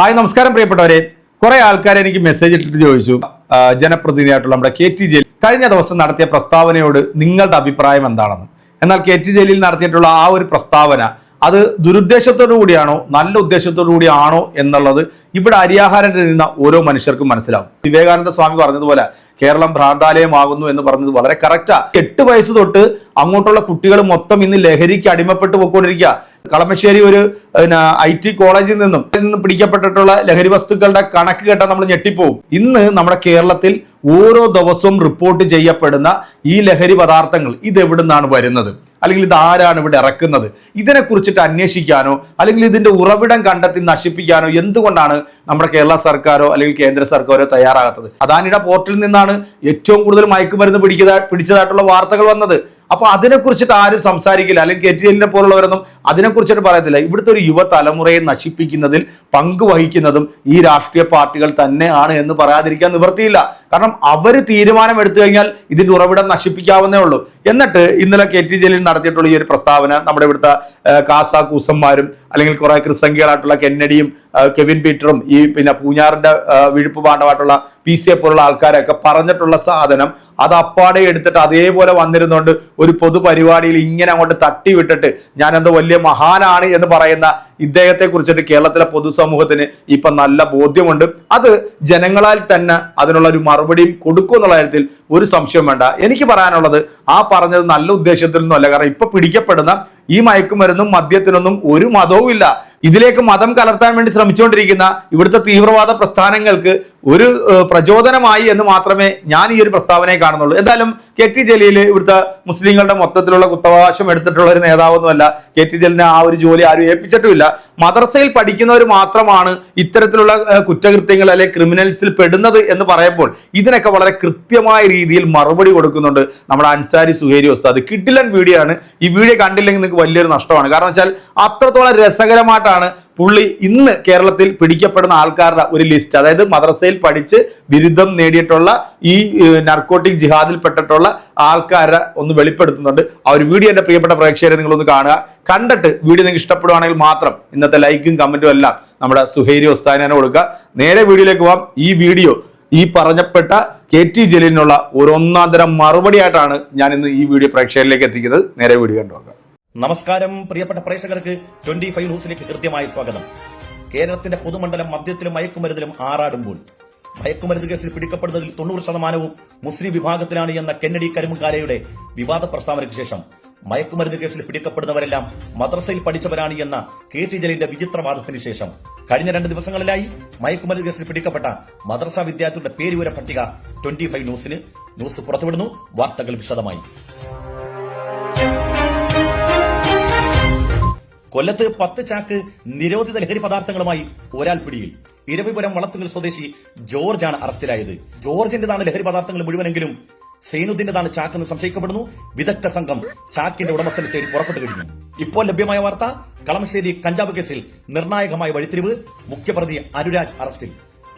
Hi നമസ്കാരം പ്രിയപ്പെട്ടവരെ. കുറെ ആൾക്കാർ എനിക്ക് മെസ്സേജ് ഇട്ടിട്ട് ചോദിച്ചു. ജനപ്രതിനിധിയായിട്ടുള്ള നമ്മുടെ കെ ടി ജലീൽ. കഴിഞ്ഞ ദിവസം നടത്തിയ പ്രസ്താവനയോട് നിങ്ങളുടെ അഭിപ്രായം എന്താണെന്ന്. എന്നാൽ കെ ടി ജലീൽ നടത്തിയിട്ടുള്ള ആ ഒരു പ്രസ്താവന അത് ദുരുദ്ദേശത്തോടു കൂടിയാണോ നല്ല ഉദ്ദേശത്തോടു കൂടിയാണോ എന്നുള്ളത് ഇവിടെ അരിയാഹാരം നിന്ന ഓരോ മനുഷ്യർക്കും മനസ്സിലാവും. വിവേകാനന്ദ സ്വാമി പറഞ്ഞതുപോലെ കേരളം ഭ്രാന്താലയമാകുന്നു എന്ന് പറഞ്ഞത് വളരെ കറക്റ്റാ എട്ട് വയസ്സ് തൊട്ട് അങ്ങോട്ടുള്ള കുട്ടികൾ മൊത്തം ഇന്ന് ലഹരിക്ക് അടിമപ്പെട്ടു പോയിക്കൊണ്ടിരിക്കുക. കളമശ്ശേരി ഒരു ഐ ടി കോളേജിൽ നിന്നും നിന്നും പിടിക്കപ്പെട്ടിട്ടുള്ള ലഹരി വസ്തുക്കളുടെ കണക്ക് കേട്ടാൽ നമ്മൾ ഞെട്ടിപ്പോവും. ഇന്ന് നമ്മുടെ കേരളത്തിൽ ഓരോ ദിവസവും റിപ്പോർട്ട് ചെയ്യപ്പെടുന്ന ഈ ലഹരി പദാർത്ഥങ്ങൾ ഇത് എവിടുന്നാണ് വരുന്നത്? അല്ലെങ്കിൽ ഇത് ആരാണ് ഇവിടെ ഇറക്കുന്നത്? ഇതിനെ കുറിച്ചിട്ട് അന്വേഷിക്കാനോ അല്ലെങ്കിൽ ഇതിന്റെ ഉറവിടം കണ്ടെത്തി നശിപ്പിക്കാനോ എന്തുകൊണ്ടാണ് നമ്മുടെ കേരള സർക്കാരോ അല്ലെങ്കിൽ കേന്ദ്ര സർക്കാരോ തയ്യാറാകാത്തത്? അദാനിയുടെ പോർട്ടിൽ നിന്നാണ് ഏറ്റവും കൂടുതൽ മയക്കുമരുന്ന് പിടിക്കുക പിടിച്ചതായിട്ടുള്ള വാർത്തകൾ വന്നത്. അപ്പൊ അതിനെക്കുറിച്ചിട്ട് ആരും സംസാരിക്കില്ല. അല്ലെങ്കിൽ കെ ടി എല്ലിനെ പോലുള്ളവരൊന്നും അതിനെക്കുറിച്ചിട്ട് പറയത്തില്ല. ഇവിടുത്തെ ഒരു യുവതലമുറയെ നശിപ്പിക്കുന്നതിൽ പങ്കുവഹിക്കുന്നതും ഈ രാഷ്ട്രീയ പാർട്ടികൾ തന്നെയാണ് എന്ന് പറയാതിരിക്കാൻ നിവർത്തിയില്ല കാരണം അവർ തീരുമാനം എടുത്തു കഴിഞ്ഞാൽ ഇതിന്റെ ഉറവിടം നശിപ്പിക്കാവുന്നേ ഉള്ളൂ. എന്നിട്ട് ഇന്നലെ കെ ടി ജലീൽ നടത്തിയിട്ടുള്ള ഈ ഒരു പ്രസ്താവന നമ്മുടെ ഇവിടുത്തെ കാസ കൂസന്മാരും അല്ലെങ്കിൽ കുറെ ക്രിസംഖ്യകളായിട്ടുള്ള കെന്നഡിയും കെവിൻ പീറ്ററും ഈ പിന്നെ പൂഞ്ഞാറിന്റെ വിഴുപ്പ് പാണ്ഡവായിട്ടുള്ള പി സിയെ പോലുള്ള ആൾക്കാരൊക്കെ പറഞ്ഞിട്ടുള്ള സാധനം അത് അപ്പാടെ എടുത്തിട്ട് അതേപോലെ വന്നിരുന്നുകൊണ്ട് ഒരു പൊതുപരിപാടിയിൽ ഇങ്ങനെ അങ്ങോട്ട് തട്ടി വിട്ടിട്ട് ഞാൻ എന്തോ വലിയ മഹാനാണ് എന്ന് പറയുന്ന ഇദ്ദേഹത്തെ കുറിച്ചിട്ട് കേരളത്തിലെ പൊതുസമൂഹത്തിന് ഇപ്പൊ നല്ല ബോധ്യമുണ്ട്. അത് ജനങ്ങളാൽ തന്നെ അതിനുള്ള ഒരു മറുപടിയും കൊടുക്കും എന്നുള്ള കാര്യത്തിൽ ഒരു സംശയം വേണ്ട. എനിക്ക് പറയാനുള്ളത് ആ പറഞ്ഞത് നല്ല ഉദ്ദേശത്തിൽ നിന്നല്ല കാരണം ഇപ്പൊ പിടിക്കപ്പെടുന്ന ഈ മയക്കുമരുന്നും മദ്യത്തിനൊന്നും ഒരു മതവും ഇല്ല. ഇതിലേക്ക് മതം കലർത്താൻ വേണ്ടി ശ്രമിച്ചുകൊണ്ടിരിക്കുന്ന ഇവിടുത്തെ തീവ്രവാദ പ്രസ്ഥാനങ്ങൾക്ക് ഒരു പ്രചോദനമായി എന്ന് മാത്രമേ ഞാൻ ഈ ഒരു പ്രസ്താവനയെ കാണുന്നുള്ളൂ. എന്തായാലും കെ ടി ജലീൽ ഇവിടുത്തെ മുസ്ലിങ്ങളുടെ മൊത്തത്തിലുള്ള കുത്തവകാശം എടുത്തിട്ടുള്ള ഒരു നേതാവൊന്നുമല്ല. കെ ടി ജലീലിനെ ആ ഒരു ജോലി ആരും ഏൽപ്പിച്ചിട്ടുമില്ല. മദ്രസയിൽ പഠിക്കുന്നവർ മാത്രമാണ് ഇത്തരത്തിലുള്ള കുറ്റകൃത്യങ്ങൾ അല്ലെ ക്രിമിനൽസിൽ പെടുന്നത് എന്ന് പറയുമ്പോൾ ഇതിനൊക്കെ വളരെ കൃത്യമായ രീതിയിൽ മറുപടി കൊടുക്കുന്നുണ്ട് നമ്മുടെ അൻസാരി സുഹേരി ഉസ്താദ്. കിഡിലൻ വീഡിയോ ആണ് ഈ വീഡിയോ കണ്ടില്ലെങ്കിൽ നിങ്ങൾക്ക് വലിയൊരു നഷ്ടമാണ്. കാരണം വെച്ചാൽ അത്രത്തോളം രസകരമായിട്ടാണ് പുള്ളി ഇന്ന് കേരളത്തിൽ പിടിക്കപ്പെടുന്ന ആൾക്കാരുടെ ഒരു ലിസ്റ്റ് അതായത് മദ്രസയിൽ പഠിച്ച് ബിരുദം നേടിയിട്ടുള്ള ഈ നർക്കോട്ടിക് ജിഹാദിൽ പെട്ടിട്ടുള്ള ആൾക്കാരെ ഒന്ന് വെളിപ്പെടുത്തുന്നുണ്ട്. ആ ഒരു വീഡിയോ എന്റെ പ്രിയപ്പെട്ട പ്രേക്ഷകരെ നിങ്ങളൊന്ന് കാണുക. കണ്ടിട്ട് വീഡിയോ നിങ്ങൾക്ക് ഇഷ്ടപ്പെടുവാണെങ്കിൽ മാത്രം ഇന്നത്തെ ലൈക്കും കമന്റും എല്ലാം നമ്മുടെ സുഹൈരി ഉസ്താദിനെ കൊടുക്കുക. നേരെ വീഡിയോയിലേക്ക് പോവാം. ഈ വീഡിയോ ഈ പറഞ്ഞപ്പെട്ട കെ ടി ജലീലിനുള്ള ഒരു ഒന്നാം തരം മറുപടിയായിട്ടാണ് ഞാൻ ഇന്ന് ഈ വീഡിയോ പ്രേക്ഷകരിലേക്ക് എത്തിക്കുന്നത്. നേരെ വീഡിയോ കണ്ടുനോക്കാം. നമസ്കാരം പ്രിയപ്പെട്ട പ്രേക്ഷകർക്ക് ട്വന്റി ഫൈവ് ന്യൂസിലേക്ക് കൃത്യമായ സ്വാഗതം. കേരളത്തിന്റെ പൊതുമണ്ഡലം മദ്യത്തിലും മയക്കുമരുന്നിലും ആറാടുമ്പോൾ. മയക്കുമരുന്ന് കേസിൽ പിടിക്കപ്പെടുന്നതിൽ തൊണ്ണൂറ് ശതമാനവും മുസ്ലിം വിഭാഗത്തിലാണ് എന്ന കെന്നഡി കരിമുക്കാരയുടെ വിവാദ പ്രസ്താവനയ്ക്ക് ശേഷം മയക്കുമരുന്ന് കേസിൽ പിടിക്കപ്പെടുന്നവരെല്ലാം മദ്രസയിൽ പഠിച്ചവരാണ് എന്ന കെ ടി ജലീലിന്റെ വിചിത്രവാദത്തിന് ശേഷം. കഴിഞ്ഞ രണ്ട് ദിവസങ്ങളിലായി മയക്കുമരുന്ന് കേസിൽ പിടിക്കപ്പെട്ട മദ്രസ വിദ്യാർത്ഥികളുടെ പേരുവിവര പട്ടിക ട്വന്റി ഫൈവ് ന്യൂസിന് ന്യൂസ് പുറത്തുവിടുന്നു. വാർത്തകൾ വിശദമായി. കൊല്ലത്ത് പത്ത് ചാക്ക് നിരോധിത ലഹരി പദാർത്ഥങ്ങളുമായി ഒരാൾ പിടിയിൽ. ഇരവിപുരം വളത്തുങ്ങൽ സ്വദേശി ജോർജാണ് അറസ്റ്റിലായത്. ജോർജിന്റേതാണ് ലഹരി പദാർത്ഥങ്ങൾ മുഴുവനെങ്കിലും. സൈനുദ്ദീന്റേതാണ് ചാക്കെന്ന് സംശയിക്കപ്പെടുന്നു. വിദഗ്ധ സംഘം ചാക്കിന്റെ ഉടമസ്ഥനെ തേടി പുറപ്പെട്ടു കഴിഞ്ഞു. ഇപ്പോൾ ലഭ്യമായ വാർത്ത കളമശ്ശേരി കഞ്ചാവ് കേസിൽ നിർണായകമായ വഴിത്തിരിവ് മുഖ്യപ്രതി അനുരാജ് അറസ്റ്റിൽ.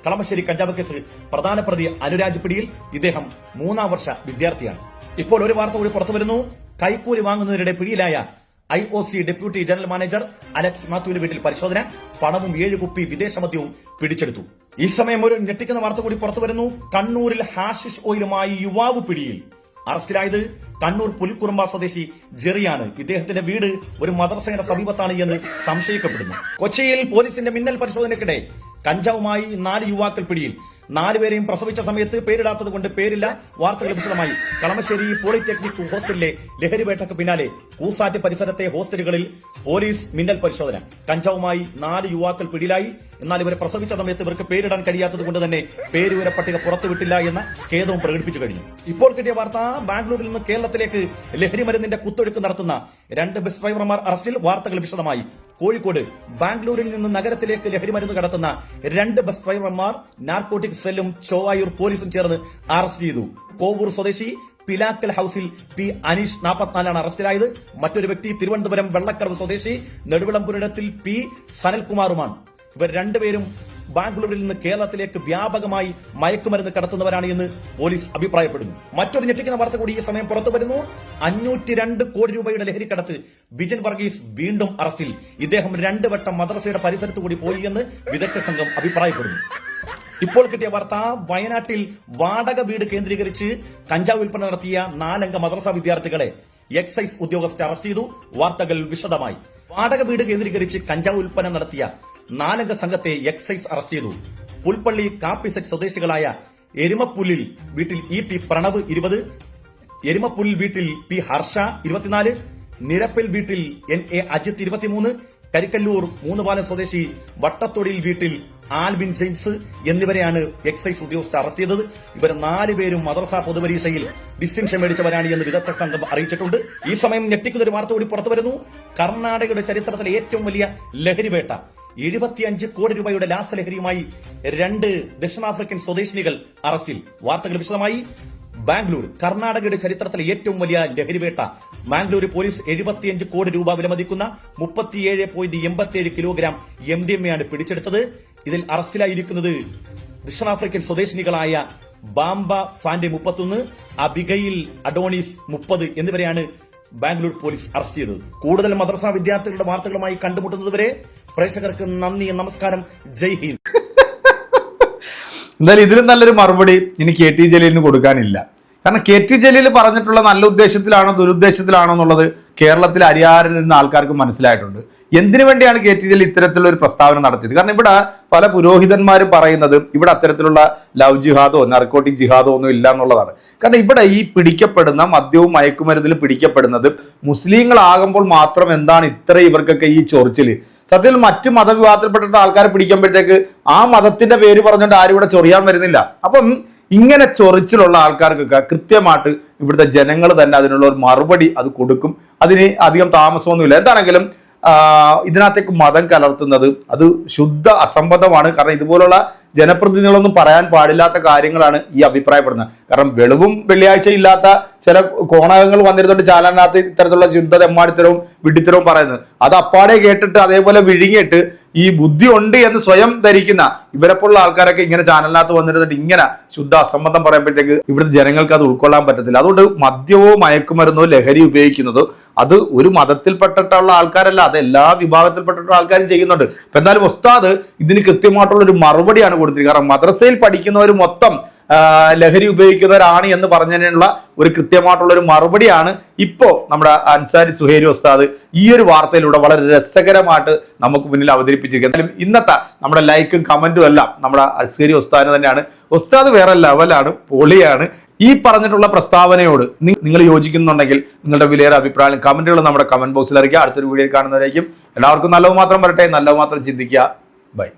കളമശ്ശേരി കഞ്ചാവ് കേസ് പ്രധാന പ്രതി അനുരാജ് പിടിയിൽ ഇദ്ദേഹം മൂന്നാം വർഷ വിദ്യാർത്ഥിയാണ്. ഇപ്പോൾ ഒരു വാർത്ത കൂടി പുറത്തു വരുന്നു കൈക്കൂലി വാങ്ങുന്നതിനിടെ പിടിയിലായ I O C deputy general manager Alex മാത്യുവിന്റെ വീട്ടിൽ പരിശോധന. പണവും ഏഴ് കുപ്പി വിദേശ മദ്യവും പിടിച്ചെടുത്തു. ഈ സമയം ഒരു ഞെട്ടിക്കുന്ന വാർത്ത കൂടി പുറത്തു വരുന്നു. കണ്ണൂരിൽ ഹാഷിഷ് ഓയിലുമായി യുവാവ് പിടിയിൽ. അറസ്റ്റിലായത് കണ്ണൂർ പുലിക്കുറുമ്പ സ്വദേശി ജെറിയാണ്. ഇദ്ദേഹത്തിന്റെ വീട് ഒരു മദ്രസയുടെ സമീപത്താണ് എന്ന് സംശയിക്കപ്പെടുന്നു. കൊച്ചിയിൽ പോലീസിന്റെ മിന്നൽ പരിശോധനയ്ക്കിടെ കഞ്ചാവുമായി നാല് യുവാക്കൾ പിടിയിൽ. നാലുപേരെയും പ്രസവിച്ച സമയത്ത് പേരിടാത്തത് കൊണ്ട് പേരില്ല. വാർത്തകൾ വിശദമായി കളമശ്ശേരി പോളിടെക്നിക് ഹോസ്റ്റലിലെ ലഹരിവേട്ടയ്ക്ക് പിന്നാലെ കൂസാറ്റ് പരിസരത്തെ ഹോസ്റ്റലുകളിൽ പോലീസ് മിന്നൽ പരിശോധന. കഞ്ചാവുമായി നാല് യുവാക്കൾ പിടിയിലായി. എന്നാൽ ഇവരെ പ്രസവിച്ച സമയത്ത് ഇവർക്ക് പേരിടാൻ കഴിയാത്തത് കൊണ്ട് തന്നെ പേരുവിവര പട്ടിക പുറത്തുവിട്ടില്ല എന്ന ഖേദവും പ്രകടിപ്പിച്ചു കഴിഞ്ഞു. ഇപ്പോൾ കിട്ടിയ വാർത്ത ബാംഗ്ലൂരിൽ നിന്ന് കേരളത്തിലേക്ക് ലഹരി മരുന്നിന്റെ കുത്തൊഴുക്ക് നടത്തുന്ന രണ്ട് ബസ് ഡ്രൈവർമാർ അറസ്റ്റിൽ വാർത്തകൾ വിശദമായി. കോഴിക്കോട് ബാംഗ്ലൂരിൽ നിന്ന് നഗരത്തിലേക്ക് ലഹരി മരുന്ന് കടത്തുന്ന രണ്ട് ബസ് ഡ്രൈവർമാർ നാർക്കോട്ടിക് സെല്ലും ചോവായൂർ പോലീസും ചേർന്ന് അറസ്റ്റ് ചെയ്തു. കോവൂർ സ്വദേശി പിലാക്കൽ ഹൌസിൽ പി അനീഷ് നാൽപ്പത്തിനാലാണ് അറസ്റ്റിലായത്. മറ്റൊരു വ്യക്തി തിരുവനന്തപുരം വെള്ളക്കടവ് സ്വദേശി നെടുവിളമ്പുരത്തിൽ പി സനൽകുമാറുമാണ്. ഇവർ രണ്ടുപേരും ബാംഗ്ലൂരിൽ നിന്ന് കേരളത്തിലേക്ക് വ്യാപകമായി മയക്കുമരുന്ന് കടത്തുന്നവരാണ് എന്ന് പോലീസ് അഭിപ്രായപ്പെടുന്നു. മറ്റൊരു ഞെട്ടിക്കുന്ന വാർത്ത കൂടി ഈ സമയം പുറത്തു വരുന്നു. അഞ്ഞൂറ്റി രണ്ട് കോടി രൂപയുടെ ലഹരിക്കടത്ത് വിജൻ വർഗീസ് വീണ്ടും അറസ്റ്റിൽ. ഇദ്ദേഹം രണ്ടുവട്ടം മദ്രസയുടെ പരിസരത്തു കൂടി പോയി എന്ന് വിദഗ്ധ സംഘം അഭിപ്രായപ്പെടുന്നു. ഇപ്പോൾ കിട്ടിയ വാർത്ത വയനാട്ടിൽ വാടക വീട് കേന്ദ്രീകരിച്ച് കഞ്ചാവ് വിൽപ്പന നടത്തിയ നാലംഗ മദ്രസ വിദ്യാർത്ഥികളെ എക്സൈസ് ഉദ്യോഗസ്ഥർ അറസ്റ്റ് ചെയ്തു. വാർത്തകൾ വിശദമായി. വാടക വീട് കേന്ദ്രീകരിച്ച് കഞ്ചാവ് ഉൽപ്പന്നം നടത്തിയ നാലംഗ സംഘത്തെ എക്സൈസ് അറസ്റ്റ് ചെയ്തു. പുൽപ്പള്ളി കാപ്പിസെറ്റ് സ്വദേശികളായ എരുമപ്പുല്ലിൽ വീട്ടിൽ ഇ പി പ്രണവ് ഇരുപത് എരുമപ്പുല്ലിൽ വീട്ടിൽ പി ഹർഷ ഇരുപത്തിനാല് നിരപ്പിൽ വീട്ടിൽ എൻ എ അജിത് ഇരുപത്തിമൂന്ന് കരിക്കല്ലൂർ മൂന്നുപാലം സ്വദേശി വട്ടത്തൊടിയിൽ വീട്ടിൽ ആൽബിൻ ജെയിംസ് എന്നിവരെയാണ് എക്സൈസ് ഉദ്യോഗസ്ഥർ അറസ്റ്റ് ചെയ്തത്. ഇവർ നാലുപേരും മദ്രസ പൊതുപരീക്ഷയിൽ ഡിസ്റ്റിങ്ഷൻ മേടിച്ചവരാണ് എന്ന് വിദഗ്ധ സംഘം അറിയിച്ചിട്ടുണ്ട്. ഈ സമയം ഞെട്ടിക്കുന്ന ഒരു വാർത്ത കൂടി പുറത്തുവരുന്നു കർണാടകയുടെ ചരിത്രത്തിലെ ഏറ്റവും വലിയ ലഹരിവേട്ട എഴുപത്തിയഞ്ച് കോടി രൂപയുടെ ലാസലഹരിയുമായി രണ്ട് ദക്ഷിണാഫ്രിക്കൻ സ്വദേശിനികൾ അറസ്റ്റിൽ. വാർത്തകൾ വിശദമായി. ബാംഗ്ലൂർ കർണാടകയുടെ ചരിത്രത്തിലെ ഏറ്റവും വലിയ ലഹരിവേട്ട ബാംഗ്ലൂർ പോലീസ് എഴുപത്തിയഞ്ച് കോടി രൂപ വിലമതിക്കുന്ന മുപ്പത്തിയേഴ് പോയിന്റ് എൺപത്തിയേഴ് കിലോഗ്രാം എം ഡി എം എയാണ് പിടിച്ചെടുത്തത്. ഇതിൽ അറസ്റ്റിലായിരിക്കുന്നത് ദക്ഷിണാഫ്രിക്കൻ സ്വദേശിനികളായ ബാംബ ഫാൻഡെ മുപ്പത്തൊന്ന് അബിഗയിൽ അഡോണിസ് മുപ്പത് എന്നിവരെയാണ് ബാംഗ്ലൂർ പോലീസ് അറസ്റ്റ് ചെയ്തത്. കൂടുതൽ മദ്രസ വിദ്യാർത്ഥികളുടെ വാർത്തകളുമായി കണ്ടുമുട്ടുന്നതുവരെ പ്രേക്ഷകർക്ക് നന്ദി നമസ്കാരം ജയ് ഹിന്ദ്. എന്തായാലും ഇതിലും നല്ലൊരു മറുപടി ഇനി കെ ടി ജലീലിന് കൊടുക്കാനില്ല. കാരണം കെ ടി ജലീൽ പറഞ്ഞിട്ടുള്ള നല്ല ഉദ്ദേശത്തിലാണോ ദുരുദ്ദേശത്തിലാണോ എന്നുള്ളത് കേരളത്തിൽ അരിയാരിൽ നിന്ന് ആൾക്കാർക്ക് മനസ്സിലായിട്ടുണ്ട്. എന്തിനു വേണ്ടിയാണ് കെ ടി ജലീൽ ഇത്തരത്തിലുള്ള ഒരു പ്രസ്താവന നടത്തിയത്? കാരണം ഇവിടെ പല പുരോഹിതന്മാരും പറയുന്നത് ഇവിടെ അത്തരത്തിലുള്ള ലവ് ജിഹാദോ നർക്കോട്ടിക് ജിഹാദോ ഒന്നും ഇല്ല എന്നുള്ളതാണ്. കാരണം ഇവിടെ ഈ പിടിക്കപ്പെടുന്ന മദ്യവും മയക്കുമരുന്നിൽ പിടിക്കപ്പെടുന്നത് മുസ്ലിങ്ങളാകുമ്പോൾ മാത്രം എന്താണ് ഇത്ര ഇവർക്കൊക്കെ ഈ ചൊറിച്ചിൽ? സത്യത്തിൽ മറ്റു മതവിഭാഗത്തിൽപ്പെട്ടിട്ട് ആൾക്കാരെ പിടിക്കുമ്പോഴത്തേക്ക് ആ മതത്തിന്റെ പേര് പറഞ്ഞുകൊണ്ട് ആരും ഇവിടെ ചൊറിയാൻ വരുന്നില്ല. അപ്പം ഇങ്ങനെ ചൊറിച്ചിലുള്ള ആൾക്കാർക്കൊക്കെ കൃത്യമായിട്ട് ഇവിടുത്തെ ജനങ്ങൾ തന്നെ അതിനുള്ള ഒരു മറുപടി അത് കൊടുക്കും. അതിന് അധികം താമസമൊന്നുമില്ല. എന്താണെങ്കിലും ഇതിനകത്തേക്ക് മതം കലർത്തുന്നത്. അത് ശുദ്ധ അസംബന്ധമാണ്. കാരണം ഇതുപോലുള്ള ജനപ്രതിനിധികളൊന്നും പറയാൻ പാടില്ലാത്ത കാര്യങ്ങളാണ് ഈ അഭിപ്രായപ്പെടുന്നത്. കാരണം വെളിവും വെള്ളിയാഴ്ച ഇല്ലാത്ത ചില കോണകങ്ങൾ വന്നിരുന്നുണ്ട് ചാനലിനകത്ത് ഇത്തരത്തിലുള്ള ശുദ്ധ തെമ്മാടിത്തരവും വിഡിത്തരവും പറയുന്നത്. അത് അപ്പാടെ കേട്ടിട്ട് അതേപോലെ വിഴുങ്ങിയിട്ട് ഈ ബുദ്ധി ഉണ്ട് എന്ന് സ്വയം ധരിക്കുന്ന ഇവരെപ്പോലുള്ള ആൾക്കാരൊക്കെ ഇങ്ങനെ ചാനലിനകത്ത് വന്നിരുന്നിട്ട് ഇങ്ങനെ ശുദ്ധ അസംബന്ധം പറയുമ്പോഴത്തേക്ക് ഇവിടുത്തെ ജനങ്ങൾക്ക് അത് ഉൾക്കൊള്ളാൻ പറ്റത്തില്ല. അതുകൊണ്ട് മദ്യവോ മയക്കുമരുന്നോ ലഹരി ഉപയോഗിക്കുന്നതോ അത് ഒരു മതത്തിൽപ്പെട്ടിട്ടുള്ള ആൾക്കാരല്ല അത് എല്ലാ വിഭാഗത്തിൽപ്പെട്ടിട്ടുള്ള ആൾക്കാരും ചെയ്യുന്നുണ്ട്. എന്നാലും എന്തായാലും ഉസ്താദ് ഇതിന് കൃത്യമായിട്ടുള്ള ഒരു മറുപടിയാണ് കൊടുത്തിരിക്കുന്നത്. കാരണം മദ്രസയിൽ പഠിക്കുന്നവർ മൊത്തം ലഹരി ഉപയോഗിക്കുന്നവരാണ് എന്ന് പറഞ്ഞതിനുള്ള ഒരു കൃത്യമായിട്ടുള്ള ഒരു മറുപടിയാണ് ഇപ്പോൾ നമ്മുടെ അൻസാരി സുഹേരി ഉസ്താദ് ഈ ഒരു വാർത്തയിലൂടെ വളരെ രസകരമായിട്ട് നമുക്ക് മുന്നിൽ അവതരിപ്പിച്ചിരിക്കുന്നത്. ഇന്നത്തെ നമ്മുടെ ലൈക്കും കമന്റും എല്ലാം നമ്മുടെ അസ്കരി ഉസ്താദിന് തന്നെയാണ്. ഉസ്താദ് വേറെ ലെവലാണ് പൊളിയാണ്. ഈ പറഞ്ഞിട്ടുള്ള പ്രസ്താവനയോട് നിങ്ങൾ യോജിക്കുന്നുണ്ടെങ്കിൽ നിങ്ങളുടെ വിലയേറെ അഭിപ്രായം കമന്റുകൾ നമ്മുടെ കമന്റ് ബോക്സിൽ അറിയിക്കുക. അടുത്തൊരു വീഡിയോ കാണുന്നവരായിരിക്കും എല്ലാവർക്കും നല്ലത് മാത്രം വരട്ടെ. നല്ലത് മാത്രം ചിന്തിക്കുക. ബൈ.